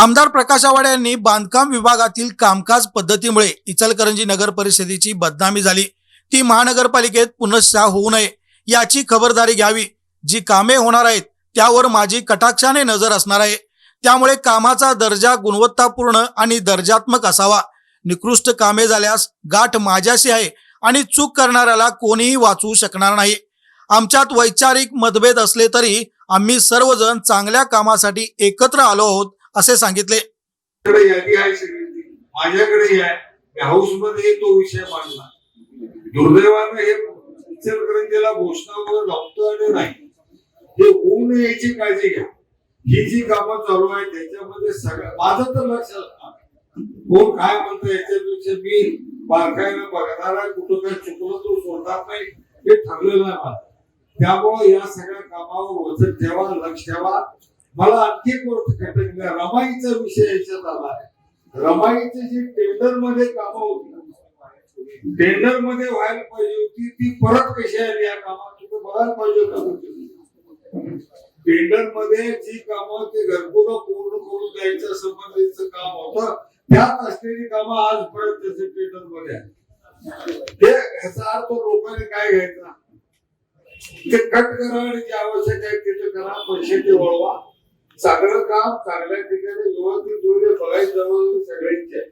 आमदार प्रकाश आवाडे यांनी बांधकाम विभागातील कामकाज पद्धतीमुळे इचलकरंजी नगर परिषदेची बदनामी झाली. ती महानगरपालिकेत पुनश्चा होऊ नये याची खबरदारी घ्यावी. जी कामे होणार आहेत त्यावर माझी कटाक्षाने नजर असणार आहे. त्यामुळे कामाचा दर्जा गुणवत्तापूर्ण आणि दर्जात्मक असावा. निकृष्ट कामे झाल्यास गाठ माझ्याशी आहे आणि चूक करणाऱ्याला कोणीही वाचवू शकणार नाही. आमच्यात वैचारिक मतभेद असले तरी आम्ही सर्वजण चांगल्या कामासाठी एकत्र आलो आहोत. असे सांगितले. माझ्याकडे यादी आहे सगळी माझ्याकडे आहे. हाऊसमध्ये तो विषय मांडला. दुर्दैवानं हे इचलकरंजीला घोषणावर लावतो आणि नाही. हे होऊ नये याची काळजी घ्या. ही जी कामं चालू आहे त्याच्यामध्ये सगळं माझं तर लक्ष कोण काय म्हणतं याच्यापेक्षा मी बारकाईनं बघणारा कुठं काय चुकलं तो सोडणार नाही. हे ठरलेलं आहे मला त्यामुळे या सगळ्या कामावर वचन ठेवा लक्ष ठेवा. मला आणखी एक गोष्ट खटकल्या रमाईचा विषय याच्यात आला आहे. रमाईची जी टेंडरमध्ये कामं होती टेंडरमध्ये व्हायला पाहिजे होती ती परत कशी आली या कामात बघायला पाहिजे होतं टेंडरमध्ये जी कामं ते घरकुलं पूर्ण करून द्यायच्या संबंधीचं काम होतं. त्यात असलेली कामं आजपर्यंत त्याचे टेंडरमध्ये आहे ते ह्याचा अर्थ लोकांनी काय घ्यायचा? ते कट करा आणि जे आवश्यक आहे तिथे करा पैसे ते वळवा. सगळं काम चांगल्या ठिकाणी व्यवस्थित होईल बघायचं सगळ्यांचे आहे.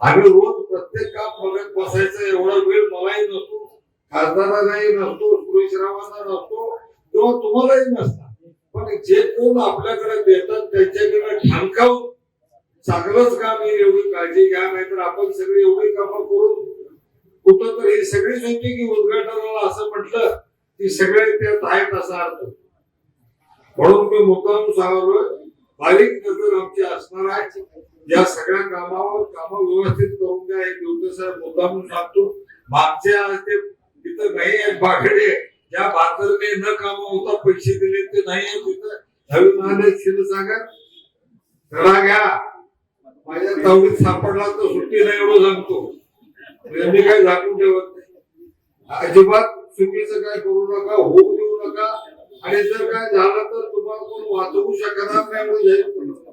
आम्ही रोज प्रत्येक काम बघत बसायचं एवढा वेळ मलाही नसतो खासदारालाही नसतो सुरेशरावांना नसतो किंवा तुम्हालाही नसता पण जे कोण आपल्याकडे देतात त्यांच्याकडे ठाणकावून चांगलंच काम आहे एवढी काळजी घ्या नाहीतर आपण सगळी एवढी कामं करून कुठं तर ही सगळीच होती की उद्घाटनाला असं म्हटलं की सगळे त्यात आहेत असा अर्थ म्हणून मी मुद्दाम सांगतोय बारीक नजर आमची असणार आहे. या सगळ्या कामावर काम व्यवस्थित करून द्या. एक दिवसाचा मुद्दाम सांगतो. मागच्या ते तिथं नाही आहेत बाकडे ज्या बाजारने न काम होता पैसे दिले ते नाही आहे तिथं. नवीन आले क्षीरसागर धडा घ्या. माझ्या तावडीत सापडला तर सुट्टी नाही एवढं सांगतो. म्हणजे मी काही झाकून ठेवत नाही. अजिबात चुकीचं काय करू नका होऊ देऊ नका. आणि जर काय झालं तर तुम्हाला कोण वाचवू शकणार